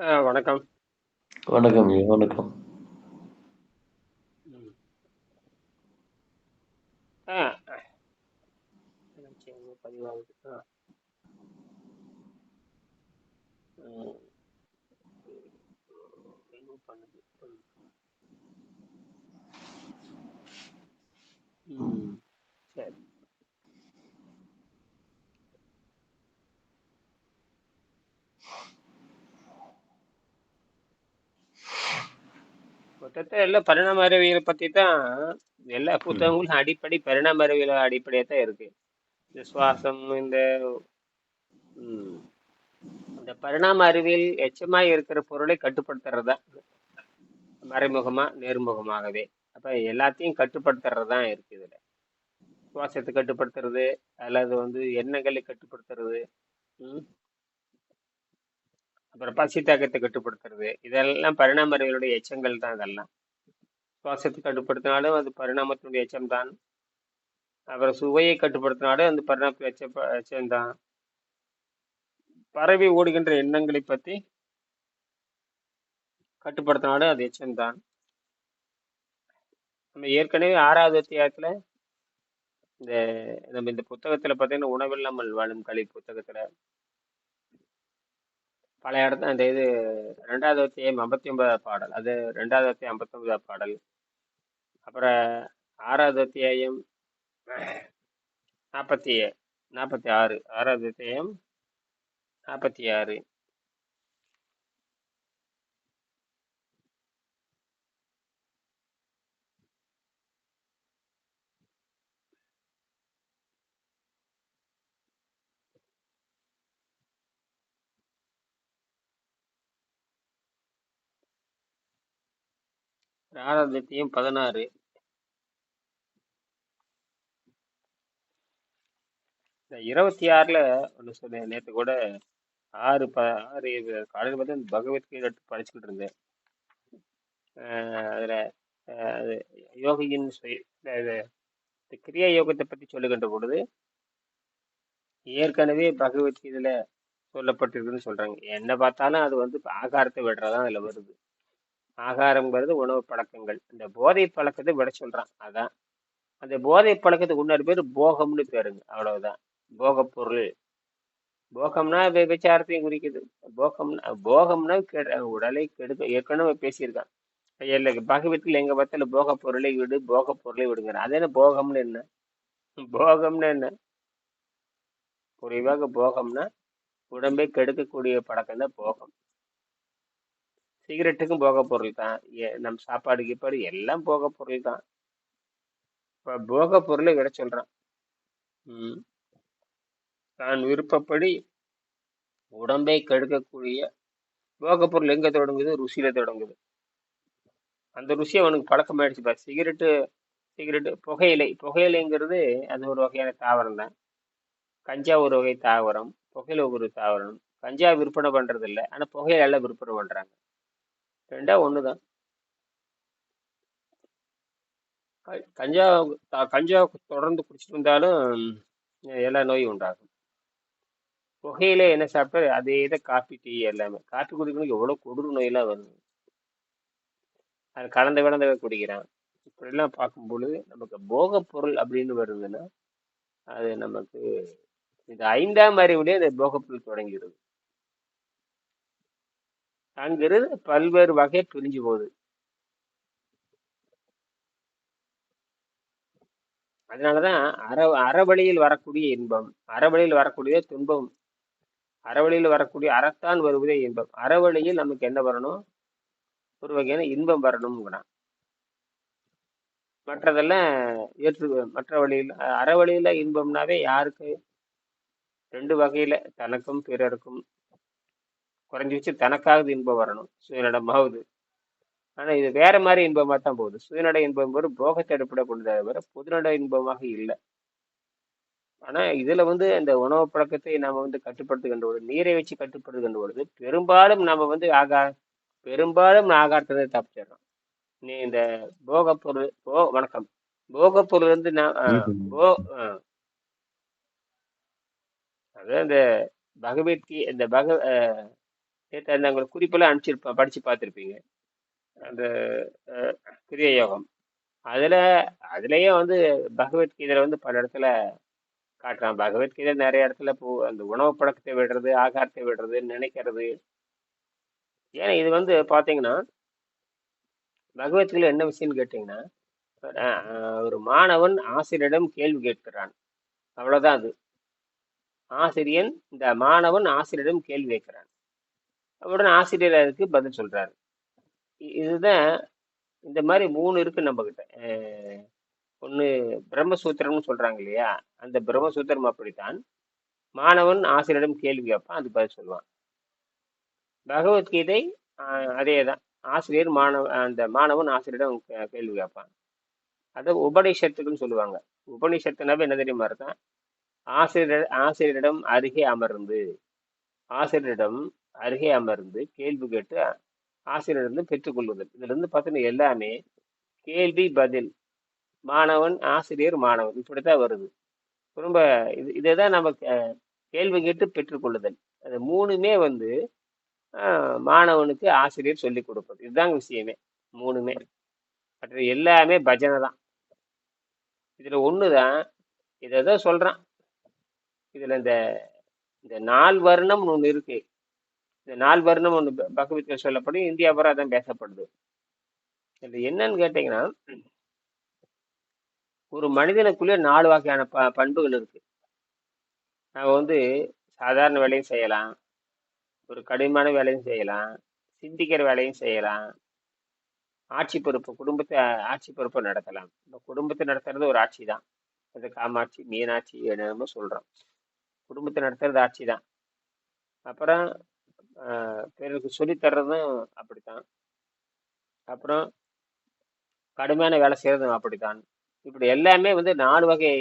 ஆ வணக்கம். வணக்கம் ஐயா, வணக்கம். ம். ஆ. என்னாச்சு எங்க பதிவாகுது. ஆ. ம். பண்ணுது. ம். ம். சரி. மொத்தத்துல எல்லாம் பரிணாம அறிவியல் பத்தி தான் எல்லா. புத்தகங்களும் அடிப்படை பரிணாம அறிவியல் அடிப்படையா தான் இருக்கு. இந்த சுவாசம் இந்த. இந்த பரிணாம அறிவியல் எச்சமா இருக்கிற பொருளை கட்டுப்படுத்துறது தான் மறைமுகமா நேர்முகமாகவே. அப்ப எல்லாத்தையும் கட்டுப்படுத்துறது தான் இருக்கு இதுல. சுவாசத்தை கட்டுப்படுத்துறது அல்லது வந்து எண்ணங்களை கட்டுப்படுத்துறது. அப்புறம் பசி தாக்கத்தை கட்டுப்படுத்துறது. இதெல்லாம் பரிணாம அறிவியலுடைய எச்சங்கள் தான் இதெல்லாம். சுவாசத்தை கட்டுப்படுத்தினாலும் அது பரிணாமத்தினுடைய எச்சம் தான். அப்புறம் சுவையை கட்டுப்படுத்தினாலும் அந்த பரிணாம எச்ச எச்சம்தான் பரவி ஓடுகின்ற எண்ணங்களை பத்தி கட்டுப்படுத்தினாலும் அது எச்சம்தான் நம்ம ஏற்கனவே ஆறாவது அத்தியாயத்தில் இந்த நம்ம இந்த புத்தகத்துல பார்த்தீங்கன்னா உணவில்லாமல் வாழும் கலை புத்தகத்தில் பழைய இடத்துல அந்த இது ரெண்டாவது அத்தியாயம் ஐம்பத்தி ஒன்பதாவது பாடல். அது ரெண்டாவது அத்தியாயம் ஐம்பத்தி ஒன்பதாவது பாடல். அப்புறம் ஆறாவது அத்தியாயம் நாற்பத்தி நாற்பத்தி ஆறு. ஆறாவது அத்தியாயம் நாற்பத்தி ஆறு. ஆறாவது பதினாறு. இந்த இருபத்தி ஆறில் ஒன்று சொன்னேன் நேற்று கூட ஆறு ப ஆறு காலையில் பார்த்து இந்த பகவத்கீதை எடுத்து படிச்சுக்கிட்டு இருந்தேன். அதில் அது யோகியின் சுய- இது இந்த கிரியா யோகத்தை பற்றி சொல்லுகின்ற பொழுது ஏற்கனவே பகவத்கீதையில் சொல்லப்பட்டிருக்குன்னு சொல்கிறாங்க என்ன பார்த்தாலும் அது வந்து ஆகாரத்தை விடுறதான் அதில் வருது. ஆகாரங்கிறது உணவு பழக்கங்கள். இந்த போதை பழக்கத்தை விட சொல்றான். அதான். அந்த போதை பழக்கத்துக்கு இன்னொரு பேர் போகம்னு பேருங்க. அவ்வளவுதான். போகப் பொருள். போகம்னா விபச்சாரத்தையும் குறிக்குது. போகம்னா போகம்னா கெட உடலை கெடுக்க ஏற்கனவே பேசியிருக்கான். இல்ல பகவத்தில் எங்க பார்த்தாலும் போக பொருளை விடு போக பொருளை விடுங்கிற அது என்ன போகம்னு என்ன? போகம்னு என்ன? குறைவாக போகம்னா உடம்பை கெடுக்கக்கூடிய பழக்கம் தான் போகம். சிகரெட்டுக்கும் போக பொருள் தான். எ- நம் சாப்பாடு கீப்பாடு எல்லாம் போக பொருள் தான். இப்போ போக பொருளை விட சொல்கிறான் ம். தான் விருப்பப்படி உடம்பை கெடுக்கக்கூடிய போக பொருள் எங்கே தொடங்குது? ருசியில் தொடங்குது. அந்த ருசி அவனுக்கு பழக்கமாயிடுச்சு பா சிகரெட்டு சிகரெட்டு புகையிலை. புகையிலைங்கிறது அது ஒரு வகையான தாவரம் தான். கஞ்சா ஒரு வகை தாவரம் புகையில ஒரு தாவரம். கஞ்சா விற்பனை பண்ணுறதில்ல ஆனால் ஆனா புகையில எல்லாம் விற்பனை பண்ணுறாங்க ரெண்டா ஒண்ணுதான். தான் கஞ்சா கஞ்சா தொடர்ந்து குடிச்சிட்டு இருந்தாலும் எல்லா நோயும் உண்டாகும். புகையில என்ன சாப்பிட்டா அதே தான் காப்பி டீ எல்லாமே. காப்பி குடிக்கணும் எவ்வளவு கொடூர நோயெல்லாம் வருது. அது கலந்து கலந்த குடிக்கிறான். இப்படிலாம் பார்க்கும் பொழுது நமக்கு போக பொருள் அப்படின்னு வருதுன்னா அது நமக்கு இந்த ஐந்தாம் அறிவுலேயே அந்த போக பொருள் தொடங்கிடுது. அங்கிருந்து பல்வேறு வகை பிரிஞ்சு போகுது. அதனாலதான் அற அறவழியில் வரக்கூடிய இன்பம் அறவழியில் வரக்கூடிய துன்பம் அறவழியில் வரக்கூடிய அறத்தான் வருவதே இன்பம். அறவழியில் நமக்கு என்ன வரணும்? ஒரு வகையான இன்பம் வரணும்ங்கிறான். மற்றதெல்லாம் ஏற்று மற்ற வழியில் அறவழியில் இன்பம்னாவே யாருக்கு? ரெண்டு வகையில தனக்கும் பிறருக்கும் குறைஞ்சி வச்சு தனக்காவது இன்பம் வரணும். சுயநலமாவது. ஆனா இது வேற மாதிரி இன்பமா தான் போகுது. சுயநல இன்பம் ஒரு போகத்தை அடிப்படை தவிர பொதுநல இன்பமாக இல்லை. ஆனா இதுல வந்து இந்த உணவு பழக்கத்தை நாம வந்து கட்டுப்படுத்துகின்ற பொழுது நீரை வச்சு கட்டுப்படுத்துகின்ற பொழுது பெரும்பாலும் நாம வந்து ஆகா பெரும்பாலும் ஆகாரத்தை தப்பிச்சிடுறோம். நீ இந்த போகப் பொருள் போ வணக்கம். போகப் பொருள் வந்து நான். போ அதான் இந்த பகவத்கீ இந்த பக நேற்று அந்த உங்களுக்கு குறிப்பெல்லாம் அனுப்பிச்சிருப்பேன் படிச்சு பார்த்துருப்பீங்க. அந்த கிரிய யோகம். அதில் அதுலேயே வந்து பகவத்கீதையில் வந்து பல இடத்துல காட்டுறான். பகவத்கீதை நிறைய இடத்துல போ அந்த உணவு பழக்கத்தை விடுறது ஆகாரத்தை விடுறது நினைக்கிறது. ஏன்னா இது வந்து பார்த்தீங்கன்னா பகவத்கீதையில் என்ன விஷயம்னு கேட்டிங்கன்னா ஒரு மாணவன் ஆசிரியரிடம் கேள்வி கேட்கிறான். அவ்வளோதான் அது. ஆசிரியன் இந்த மாணவன் ஆசிரியரிடம் கேள்வி கேட்கிறான். உடனே ஆசிரியர் அதுக்கு பதில் சொல்றாரு. இதுதான் இந்த மாதிரி மூணு இருக்கு நம்ம கிட்ட ஒன்று பிரம்மசூத்திரம்னு சொல்றாங்க இல்லையா? அந்த பிரம்மசூத்திரம் அப்படித்தான். மாணவன் ஆசிரியரிடம் கேள்வி கேட்பான் அது பதில் சொல்லுவான். பகவத்கீதை அதே தான் ஆசிரியர் மாணவ அந்த மாணவன் ஆசிரியரிடம் கேள்வி கேட்பான். அதை உபநிஷத்துக்குன்னு சொல்லுவாங்க. உபநிஷத்துனாவே என்ன தெரியுமா இருக்கான் ஆசிரியர் ஆசிரியரிடம் அருகே அமர்ந்து ஆசிரியரிடம் அருகே அமர்ந்து கேள்வி கேட்டு ஆசிரியரிடம் பெற்றுக்கொள்வதல் இதுல இருந்து பார்த்தீங்கன்னா எல்லாமே கேள்வி பதில். மாணவன் ஆசிரியர் மாணவன். இப்படித்தான் வருது. ரொம்ப இது இதை தான் நம்ம கே- கேள்வி கேட்டு பெற்றுக்கொள்ளுதல் அது மூணுமே வந்து மாணவனுக்கு ஆசிரியர் சொல்லிக் கொடுப்பது. இதுதான் விஷயமே. மூணுமே. மற்ற எல்லாமே பஜனை தான். இதில் ஒன்று தான் இதை தான் சொல்கிறான் இதில் இந்த இந்த நால் வருணம்னு ஒன்று இருக்குது இந்த நால் வர்ணம் ஒன்று ப- பகவத்கீதை சொல்லப்படும். இந்தியா பூரா அதான் பேசப்படுது. இது என்னன்னு கேட்டீங்கன்னா ஒரு மனிதனுக்குள்ளே நாலு வகையான ப பண்புகள் இருக்கு. நம்ம வந்து சாதாரண வேலையும் செய்யலாம். ஒரு கடினமான வேலையும் செய்யலாம். சிந்திக்கிற வேலையும் செய்யலாம். ஆட்சி பொறுப்பு குடும்பத்தை ஆட்சி பொறுப்பை நடத்தலாம். இந்த குடும்பத்தை நடத்துறது ஒரு ஆட்சி தான். அது காமாட்சி மீனாட்சி என்னமோ சொல்றோம். குடும்பத்தை நடத்துறது ஆட்சி தான். அப்புறம் பிறருக்கு சொல்லித் தர்றதும் அப்படித்தான். அப்புறம் கடுமையான வேலை செய்கிறதும் அப்படித்தான். இப்படி எல்லாமே வந்து நாலு வகை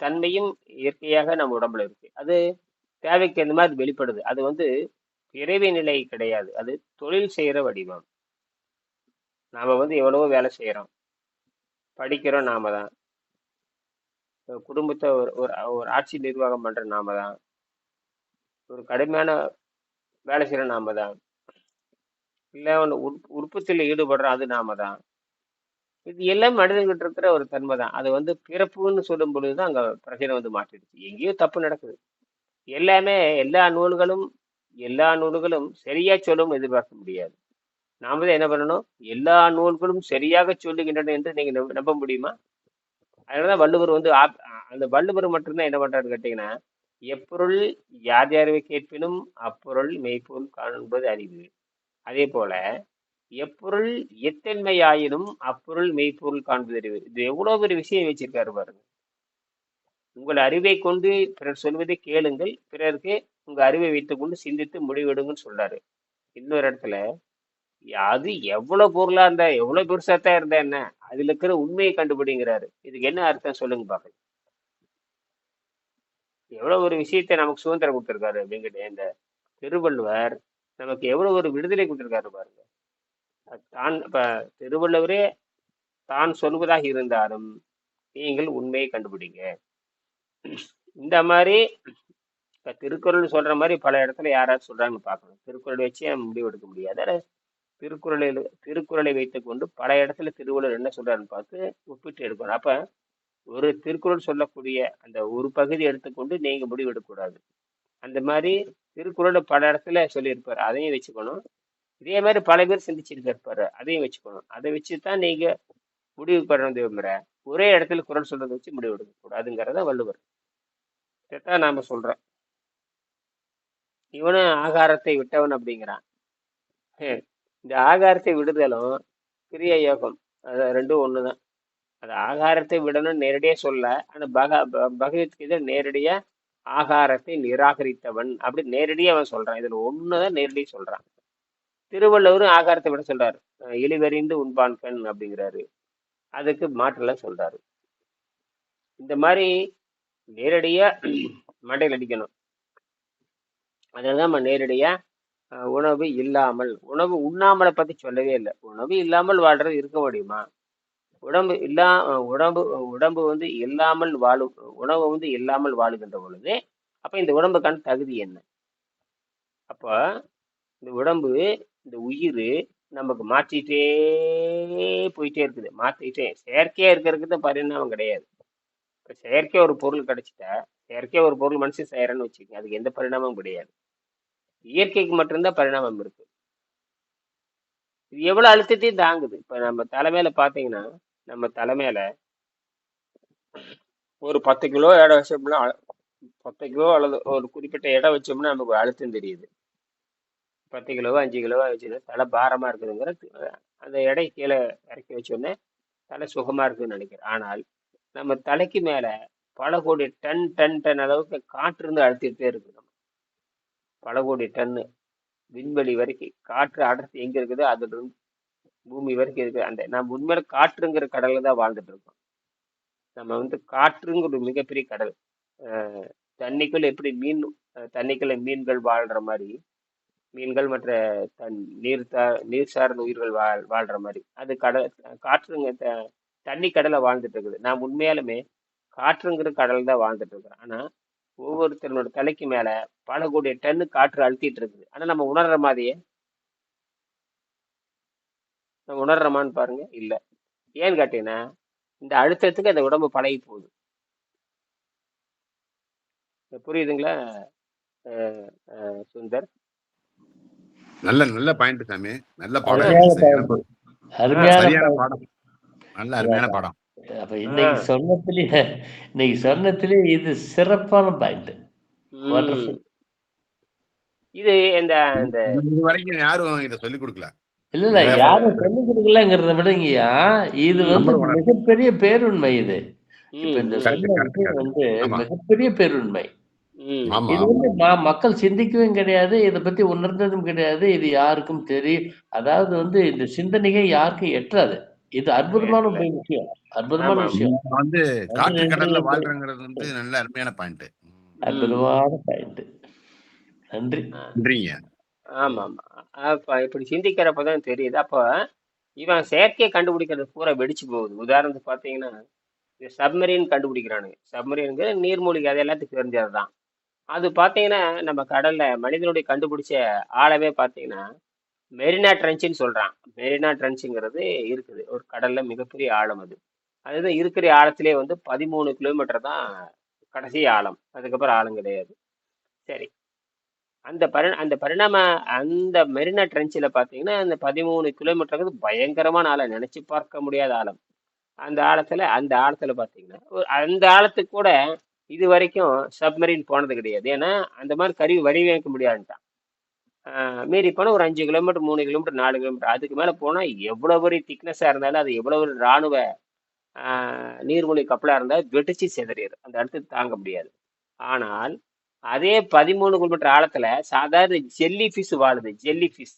தன்மையும் இயற்கையாக நம்ம உடம்புல இருக்கு. அது தேவைக்கு அந்த மாதிரி வெளிப்படுது. அது வந்து இறைவி நிலை கிடையாது. அது தொழில் செய்கிற வடிவம். நாம் வந்து எவ்வளவோ வேலை செய்கிறோம் படிக்கிறோம் நாம தான். குடும்பத்தை ஒரு ஒரு ஒரு ஆட்சி நிர்வாகம் பண்ணுற நாம தான். ஒரு கடுமையான வேலை செய்கிற நாம தான். இல்லை ஒன்று உற் உற்பத்தியில் ஈடுபடுறோம் அது நாம தான். இது எல்லாம் மனிதன்கிட்ட இருக்கிற ஒரு தன்மை தான். அது வந்து பிறப்புன்னு சொல்லும் பொழுது தான் அங்கே பிரச்சனை வந்து மாட்டிடுச்சு எங்கேயோ தப்பு நடக்குது. எல்லாமே எல்லா நூல்களும் எல்லா நூல்களும் சரியாக சொல்லும் எதிர்பார்க்க முடியாது. நாம தான் என்ன பண்ணணும்? எல்லா நூல்களும் சரியாக சொல்லுகின்றன என்று நீங்கள் நம்ப முடியுமா? அதனால தான் வள்ளுவர் வந்து ஆப்- அந்த வள்ளுவர் மட்டும்தான் என்ன பண்ணுறாரு கேட்டிங்கன்னா எப்பொருள் யார் யாரை கேட்பினும் அப்பொருள் மெய்ப்பொருள் காண்பது அறிவு. அதே போல எப்பொருள் எத்தன்மையாயினும் அப்பொருள் மெய்ப்பொருள் காண்பது அறிவு. இது எவ்வளவு பெரிய விஷயம் வச்சிருக்காரு பாருங்க. உங்கள் அறிவை கொண்டு பிறர் சொல்வதை கேளுங்கள். பிறருக்கு உங்க அறிவை வைத்துக்கொண்டு சிந்தித்து முடிவெடுங்கன்னு சொல்றாரு. இன்னொரு இடத்துல அது எவ்வளவு பொருளா இருந்தா எவ்வளவு பெருசாத்தான் இருந்தா என்ன? அதுல இருக்கிற உண்மையை கண்டுபிடிங்கிறாரு. இதுக்கு என்ன அர்த்தம் சொல்லுங்க பாருங்க. எவ்வளவு ஒரு விஷயத்தை நமக்கு சுதந்திரம் கொடுத்துருக்காரு வெங்கட இந்த திருவள்ளுவர் நமக்கு எவ்வளவு ஒரு விடுதலை கொடுத்துருக்காரு பாருங்க. தான் இப்ப திருவள்ளுவரே தான் சொல்வதாக இருந்தாலும் நீங்கள் உண்மையை கண்டுபிடிங்க. இந்த மாதிரி இப்ப திருக்குறள் சொல்ற மாதிரி பல இடத்துல யாராவது சொல்றாங்கன்னு பார்க்கணும். திருக்குறள் வச்சு நம்ம முடிவு எடுக்க முடியாது? திருக்குறளை திருக்குறளை வைத்துக்கொண்டு பல இடத்துல திருவள்ளுவர் என்ன சொல்றாருன்னு பார்த்து ஒப்பிட்டு எடுக்கணும் அப்ப ஒரு திருக்குறள் சொல்லக்கூடிய அந்த ஒரு பகுதி எடுத்துக்கொண்டு நீங்க முடிவெடுக்கக்கூடாது அந்த மாதிரி திருக்குறள் பல இடத்துல சொல்லியிருப்பாரு. அதையும் வச்சுக்கணும். இதே மாதிரி பல பேர் சிந்திச்சிருக்காரு அதையும் வச்சுக்கணும். அதை வச்சு தான் நீங்க முடிவு பண்ண முறை ஒரே இடத்துல குரல் சொல்றதை வச்சு முடிவு எடுக்க கூடாதுங்கிறத வள்ளுவர். இதைத்தான் நாம சொல்றோம். இவனும் ஆகாரத்தை விட்டவன் அப்படிங்கிறான். இந்த ஆகாரத்தை விடுதலும் கிரிய யோகம் அது ரெண்டும் ஒண்ணுதான். அது ஆகாரத்தை விடணும்னு நேரடியாக சொல்ல ஆனால் பக ப- பகவத்கீதை நேரடியாக ஆகாரத்தை நிராகரித்தவன் அப்படி நேரடியாக அவன் சொல்கிறான் இதில் ஒன்று தான் நேரடியாக சொல்கிறான் திருவள்ளுவரும் ஆகாரத்தை விட சொல்றாரு. அஹ் இழிவறிந்து உண்பான் கண் அப்படிங்கிறாரு. அதுக்கு மாற்றெல்லாம் சொல்கிறாரு இந்த மாதிரி நேரடியாக மண்டையில் அடிக்கணும். அதனால நம்ம நேரடியாக உணவு இல்லாமல் உணவு உண்ணாமலை பற்றி சொல்லவே இல்லை. உணவு இல்லாமல் வாழ்றது இருக்க முடியுமா? உடம்பு இல்லா உடம்பு உடம்பு வந்து இல்லாமல் வாழும் உணவு வந்து இல்லாமல் வாழுகின்ற பொழுது அப்போ இந்த உடம்புக்கான தகுதி என்ன? அப்போ இந்த உடம்பு இந்த உயிர் நமக்கு மாற்றிட்டே போயிட்டே இருக்குது. மாற்றிட்டே செயற்கையாக இருக்கிறதுக்கு தான் பரிணாமம் கிடையாது. இப்போ செயற்கை ஒரு பொருள் கிடைச்சிட்டா செயற்கை ஒரு பொருள் மனுஷன் செய்கிறேன்னு வச்சுக்கோங்க அதுக்கு எந்த பரிணாமமும் கிடையாது. இயற்கைக்கு மட்டும்தான் பரிணாமம் இருக்குது இது எவ்வளோ அழுத்தத்தையும் தாங்குது. இப்போ நம்ம தலைமையில் பார்த்தீங்கன்னா நம்ம தலைமையில ஒரு பத்து கிலோ இடம் வச்சோம்னா பத்து கிலோ அல்லது ஒரு குறிப்பிட்ட இடம் வச்சோம்னா நமக்கு அழுத்தம் தெரியுது. பத்து கிலோவோ அஞ்சு கிலோவோ வச்சுன்னா தலை பாரமாக இருக்குதுங்கிற அந்த எடை கீழே இறக்கி வச்சோடனே தலை சுகமாக இருக்குதுன்னு நினைக்கிறேன். ஆனால் நம்ம தலைக்கு மேலே பல கோடி டன் டன் டன் அளவுக்கு காற்று இருந்து அழுத்திட்டே இருக்கு நம்ம. பல கோடி டன்னு விண்வெளி வரைக்கும் காற்று அடர்த்தி எங்கே இருக்குதோ? அதுலேருந்து பூமி வரைக்கும் இருக்கு. அந்த நம்ம உண்மையில காற்றுங்கிற கடல்ல தான் வாழ்ந்துட்டு இருக்கோம். நம்ம வந்து காற்றுங்கிற ஒரு மிகப்பெரிய கடல். தண்ணிக்குள்ள எப்படி மீன் தண்ணிக்குள்ள மீன்கள் வாழ்ற மாதிரி மீன்கள் மற்ற தன் நீர் தா நீர் சார்ந்த உயிர்கள் வாழ் வாழ்ற மாதிரி. அது கடல் காற்றுங்க த- தண்ணி கடலை வாழ்ந்துட்டு இருக்குது. நான் உண்மையாலுமே காற்றுங்கிற கடல் தான் வாழ்ந்துட்டு இருக்கிறேன் ஆனா ஒவ்வொருத்தரோட தலைக்கு மேல பல கோடி டன்னு காற்று அழுத்திட்டு இருக்குது. ஆனா நம்ம உணர்ற மாதிரியே உணர்றோமான்னு பாருங்க. இல்ல. ஏன்னு கேட்டீங்கன்னா இந்த அழுத்தத்துக்கு அந்த உடம்பு பழகி போகுது. புரியுதுங்களா? சுந்தர்? நல்ல நல்ல பாயிண்ட் சாமி. நல்ல பாடம் அருமையான பாடம். நல்ல அருமையான பாடம். அப்ப இன்னைக்கு சொன்னதுலயே இன்னைக்கு சொன்னதுலயே இது சிறப்பான பாயிண்ட். இது இந்த வரைக்கும் யாரும் இதை சொல்லிக் கொடுக்கல. இல்ல இல்ல யாரும் சொல்லிக் கொடுக்கலங்கிறத விடங்கய்யா. இது வந்து மிகப்பெரிய பேருண்மை இது. இப்ப இந்த வந்து மிகப்பெரிய பேருண்மை. ம். ஆமா இது வந்து ம- மக்கள் சிந்திக்கவும் கிடையாது இதை பத்தி உணர்ந்ததும் கிடையாது இது யாருக்கும் தெரியும் அதாவது வந்து இந்த சிந்தனையே யாருக்கும் எட்டாது. இது அற்புதமான விஷயம் அற்புதமான விஷயம். வந்து காற்று கடல்ல. வாழ்றங்கிறது வந்து நல்ல அருமையான பாயிண்ட் அற்புதமான பாயிண்ட் நன்றி. நன்றிங்க. ஆமா ஆமா அப்ப இப்படி சிந்திக்கிறப்பதான் தெரியுது. அப்ப இவன் செயற்கையை கண்டுபிடிக்கிறது பூரா வெடிச்சு போகுது. உதாரணத்துக்கு பார்த்தீங்கன்னா இந்த சப்மரீன் கண்டுபிடிக்கிறானுங்க. சப்மரீனுங்க நீர்மூழ்கி அது எல்லாத்துக்கும் தெரிஞ்சதுதான். அது பார்த்தீங்கன்னா நம்ம கடல்ல மனிதனுடைய கண்டுபிடிச்ச ஆழமே பார்த்தீங்கன்னா, மெரினா ட்ரென்ச்சுன்னு சொல்றான். மெரினா ட்ரென்ச்சுங்கிறது இருக்குது. ஒரு கடல்ல மிகப்பெரிய ஆழம் அது. அதுதான் இருக்கிற ஆழத்திலே வந்து பதிமூணு கிலோமீட்டர் தான் கடைசி ஆழம். அதுக்கப்புறம் ஆழம் கிடையாது. சரி. அந்த பரி அந்த பரிணாம அந்த மெரினா ட்ரென்ச்சில் பார்த்தீங்கன்னா அந்த பதிமூணு கிலோமீட்டருக்கு பயங்கரமான ஆழம் நினச்சி பார்க்க முடியாத ஆழம். அந்த ஆழத்தில் அந்த ஆழத்தில் பார்த்தீங்கன்னா ஒரு- அந்த ஆழத்துக்கு கூட இது வரைக்கும் சப்மரீன் போனது கிடையாது. ஏன்னா அந்த மாதிரி கருவி வடிவமைக்க முடியாதுன்ட்டான். மீறி போனால் ஒரு அஞ்சு கிலோமீட்டர் மூணு கிலோமீட்டர் நாலு கிலோமீட்டர் அதுக்கு மேலே போனால் எவ்வளோ பெரிய திக்னஸாக இருந்தாலும் அது எவ்வளோ ஒரு இராணுவ நீர்மொழி கப்பலாக இருந்தால் வெடிச்சு சிதறிடும். அந்த இடத்துக்கு தாங்க முடியாது. ஆனால் அதே பதிமூணு கிலோமீட்டர் ஆழத்துல சாதாரண ஜெல்லி ஃபிஷ் வாழுது ஜெல்லி ஃபிஷ்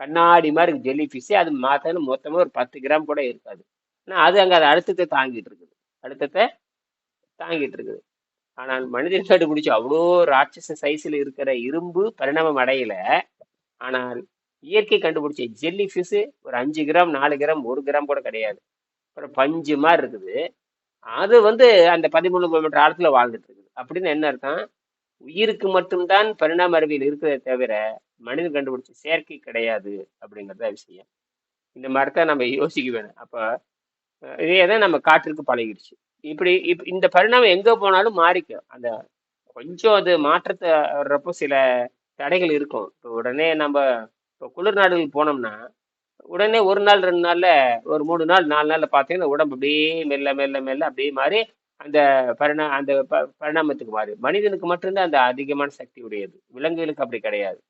கண்ணாடி மாதிரி இருக்கு ஜெல்லி ஃபிஷ் அது மாத்தாலும் மொத்தமாக ஒரு பத்து கிராம் கூட இருக்காது. ஆனால் அது அங்கே அது அழுத்தத்தை தாங்கிட்டு இருக்குது. அழுத்தத்தை தாங்கிட்டு இருக்குது. ஆனால் மனிதன் கண்டுபிடிச்ச அவ்வளோ ராட்சச சைஸில் இருக்கிற இரும்பு பரிணாமம் அடையல. ஆனால் இயற்கை கண்டுபிடிச்ச ஜெல்லி ஃபிஷ் ஒரு அஞ்சு கிராம் நாலு கிராம் ஒரு கிராம் கூட கிடையாது. அப்புறம் பஞ்சு மாதிரி இருக்குது. அது வந்து அந்த பதிமூணு கிலோமீட்டர் ஆழத்தில் வாழ்ந்துட்டு இருக்குது. அப்படின்னு என்ன அர்த்தம்? உயிருக்கு மட்டும்தான் பரிணாம அறிவியல் இருக்கிறதே தவிர மனிதன் கண்டுபிடிச்ச செயற்கை கிடையாது அப்படிங்கிறத விஷயம். இந்த மாதிரி தான் நம்ம யோசிக்க வேணும். அப்போ இதே தான் நம்ம காற்றுக்கு பழகிடுச்சு. இப்படி இப் இந்த பரிணாமம் எங்கே போனாலும் மாறிக்கும். அந்த கொஞ்சம் அது மாற்றத்தை வர்றப்போ சில தடைகள் இருக்கும். இப்போ உடனே நம்ம இப்போ குளிர் நாடுகளுக்கு போனோம்னா உடனே ஒரு நாள் ரெண்டு நாளில் ஒரு மூணு நாள் நாலு நாளில் பார்த்தீங்கன்னா உடம்பு அப்படியே மெல்ல மெல்ல மெல்ல அப்படியே மாறி அந்த பரிணா அந்த ப- பரிணாமத்துக்கு மாறி. மனிதனுக்கு மட்டும்தான் அந்த அதிகமான சக்தி உடையது. விலங்குகளுக்கு அப்படி கிடையாது.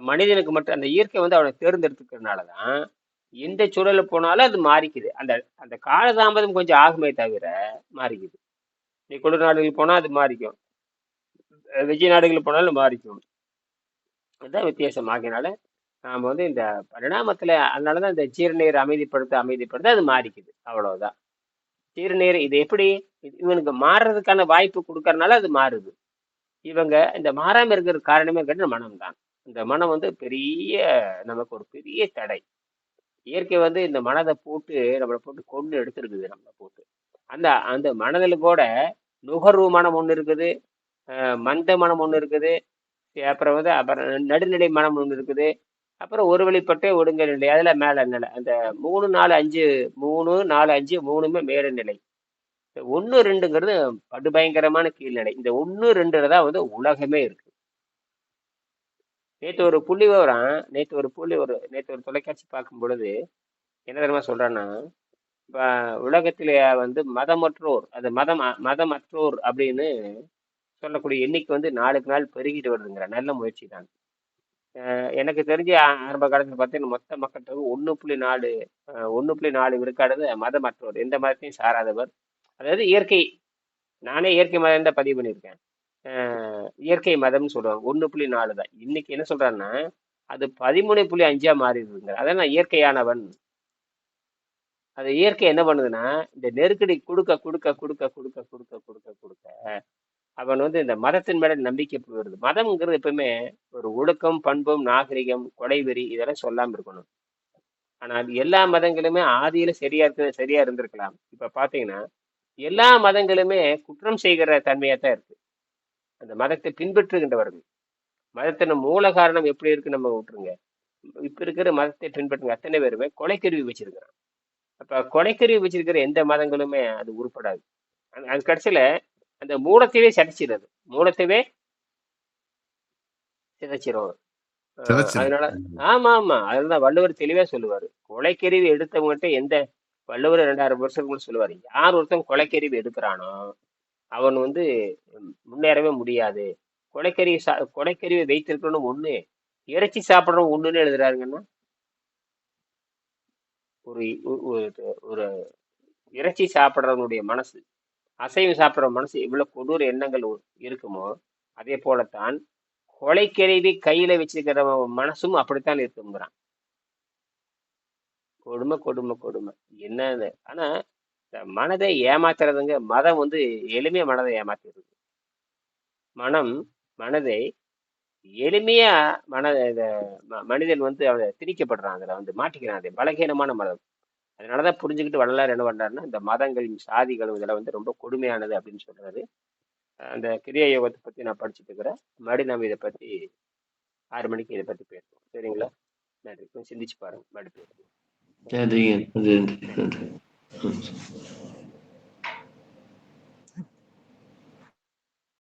மனிதனுக்கு மட்டும் அந்த இயற்கை வந்து அவனை தேர்ந்தெடுத்துக்கிறதுனால தான் எந்த சூழலில் போனாலும் அது மாறிக்குது. அந்த அந்த காலதாமதம் கொஞ்சம் ஆகுமே தவிர மாறிக்குது. நீ குளிர் நாடுகளுக்கு போனால் அது மாறிக்கும். விஜய நாடுகளுக்கு போனாலும் மாறிக்கும். அதுதான் வித்தியாசம். ஆகினால நாம் வந்து இந்த பரிணாமத்தில் அதனால தான் இந்த சீரநீர் அமைதிப்படுத்த அமைதிப்படுத்த அது மாறிக்குது. அவ்வளோதான் திருநீர் இது எப்படி? இவனுக்கு மாறுறதுக்கான வாய்ப்பு கொடுக்கறனால அது மாறுது. இவங்க இந்த மாறாம இருக்கிற காரணமே கேட்டு மனம் தான். இந்த மனம் வந்து பெரிய நமக்கு ஒரு பெரிய தடை. இயற்கை வந்து இந்த மனதை போட்டு நம்மளை போட்டு கொண்டு எடுத்துருக்குது நம்மளை போட்டு. அந்த அந்த மனதில் கூட நுகர்வு மனம் ஒன்று இருக்குது மந்த மனம் ஒன்று இருக்குது அப்புறம் வந்து அப்புறம் நடுநிலை மனம் ஒன்று இருக்குது. அப்புறம் ஒரு வழிப்பட்டே ஒடுங்க நிலை. அதில் மேலே நிலை. அந்த மூணு நாலு அஞ்சு மூணு நாலு அஞ்சு மூணுமே மேல நிலை. இந்த ஒன்று ரெண்டுங்கிறது படுபயங்கரமான கீழ்நிலை. இந்த ஒன்று ரெண்டுல தான் வந்து உலகமே இருக்கு. நேற்று ஒரு புள்ளி விவரம் நேற்று ஒரு புள்ளி ஒரு நேற்று ஒரு தொலைக்காட்சி பார்க்கும் பொழுது என்ன தெரியுமா சொல்கிறேன்னா இப்போ உலகத்திலே வந்து மதமற்றோர் அது மதம் மதமற்றோர் அப்படின்னு சொல்லக்கூடிய எண்ணிக்கை வந்து நாளுக்கு நாள் பெருகிட்டு வருதுங்கிற நல்ல முயற்சி தான். எனக்கு தெரிஞ்சு ஆரம்ப காலத்துல பார்த்தீங்கன்னா மொத்த மக்கள் தொகை ஒன்று புள்ளி நாலு ஒன்று புள்ளி நாலு விழுக்காடு மதமற்றவர் எந்த மதத்தையும் சாராதவர். அதாவது இயற்கை நானே இயற்கை மதம் தான் பதிவு பண்ணியிருக்கேன். அஹ் இயற்கை மதம்னு சொல்லுவாங்க. ஒன்று புள்ளி நாலு தான். இன்னைக்கு என்ன சொல்றாங்கன்னா அது பதிமூணு புள்ளி அஞ்சா மாறிடுதுங்க. அதான் நான் இயற்கையானவன். அது இயற்கை என்ன பண்ணுதுன்னா இந்த நெருக்கடி கொடுக்க கொடுக்க கொடுக்க கொடுக்க கொடுக்க கொடுக்க கொடுக்க அவன் வந்து இந்த மதத்தின் மேல நம்பிக்கை வருது மதம்ங்கிறது எப்பவுமே ஒரு ஒழுக்கம் பண்பும் நாகரிகம் கொடைவெறி இதெல்லாம் சொல்லாம இருக்கணும். ஆனால் எல்லா மதங்களுமே ஆதியில சரியா இருக்கு சரியா இருந்திருக்கலாம். இப்ப பாத்தீங்கன்னா எல்லா மதங்களுமே குற்றம் செய்கிற தன்மையா தான் இருக்கு. அந்த மதத்தை பின்பற்றுகின்றவர்கள். மதத்தின மூல காரணம் எப்படி இருக்கு நம்ம விட்டுருங்க. இப்ப இருக்கிற மதத்தை பின்பற்றுங்க. அத்தனை பேருமே கொலைக்கருவி வச்சிருக்கிறான் அப்ப கொலைக்கருவி வச்சிருக்கிற எந்த மதங்களுமே அது உருப்படாது. அது கடைசியில அந்த மூலத்தையே சிதைச்சிடுறது மூலத்தையே சிதைச்சிரும். அதனால ஆமா ஆமா அதுதான் வள்ளுவர் தெளிவா சொல்லுவாரு. கொலைக்கருவி எடுத்தவங்ககிட்ட எந்த வள்ளுவர் ரெண்டாயிரம் வருஷத்துக்கு சொல்லுவாரு. யார் ஒருத்தன் கொலைக்கருவி எடுக்கிறானோ அவன் வந்து முன்னேறவே முடியாது. கொலைக்கருவி சா கொலைக்கருவி வைத்திருக்கணும் ஒண்ணு இறைச்சி சாப்பிடறவன் ஒண்ணுன்னு எழுதுறாருங்கன்னா ஒரு- ஒரு இறைச்சி சாப்பிட்றவனுடைய மனசு. அசைவம் சாப்பிட்ற மனசு இவ்வளவு கொடூர எண்ணங்கள் இருக்குமோ அதே போலத்தான் கொலைக்கருவி கையில வச்சிருக்கிற மனசும் அப்படித்தான் இருக்குங்கிறான் கொடுமை கொடுமை கொடுமை. என்னன்னு ஆனா இந்த மனதை ஏமாத்துறதுங்க மதம் வந்து எளிமையா மனதை ஏமாத்திடுது. மனம் மனதை எளிமையா மன ம- மனிதன் வந்து அவன் திணிக்கப்படுறான் அதுல வந்து மாட்டிக்கிறான் அது பலகீனமான மதம். அதனாலதான் புரிஞ்சுக்கிட்டு வள்ளலார் என்ன பண்றாருன்னா இந்த மதங்களின் சாதிகளும் இதில் வந்து ரொம்ப கொடுமையானது அப்படின்னு சொல்றாரு. அந்த கிரியா யோகத்தை பத்தி நான் படிச்சுட்டு இருக்கிறேன். மறுபடியும் நம்ம இதை பத்தி ஆறு மணிக்கு இதை பத்தி பேசுவோம். சரிங்களா? நன்றி. கொஞ்சம் சிந்திச்சு பாருங்க. மறுபடியும் பேசுவோம். நன்றி. நன்றி.